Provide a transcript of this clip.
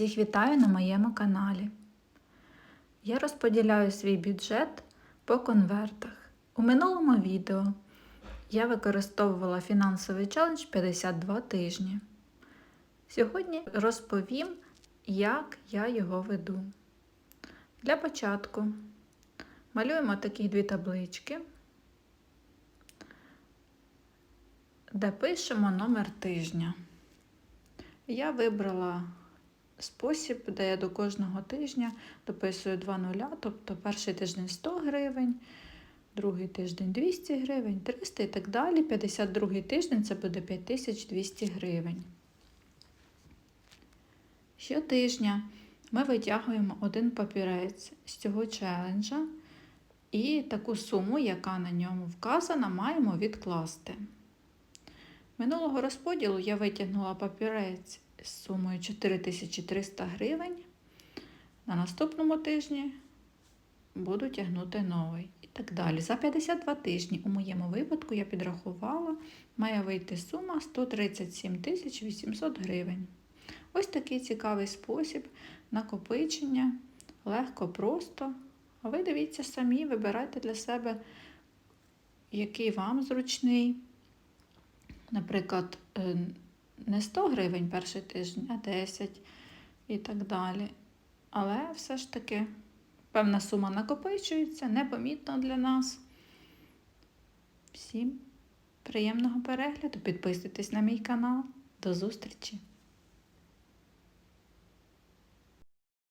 Всіх вітаю на моєму каналі. Я розподіляю свій бюджет по конвертах. У минулому відео я використовувала фінансовий челендж 52 тижні. Сьогодні розповім, як я його веду. Для початку малюємо такі дві таблички, де пишемо номер тижня. Я вибрала спосіб, де я до кожного тижня дописую два нуля, тобто перший тиждень 100 гривень, другий тиждень 200 гривень, 300 і так далі. 52 тиждень це буде 5200 гривень. Щотижня ми витягуємо один папірець з цього челенджа і таку суму, яка на ньому вказана, маємо відкласти. Минулого розподілу я витягнула папірець з сумою 4300 гривень. На наступному тижні буду тягнути новий. І так далі. За 52 тижні, у моєму випадку, я підрахувала, має вийти сума 137 800 гривень. Ось такий цікавий спосіб накопичення, легко, просто. А ви дивіться самі, вибирайте для себе, який вам зручний. Наприклад, не 100 гривень перший тиждень, а 10 і так далі. Але все ж таки певна сума накопичується, непомітно для нас. Всім приємного перегляду! Підписуйтесь на мій канал. До зустрічі!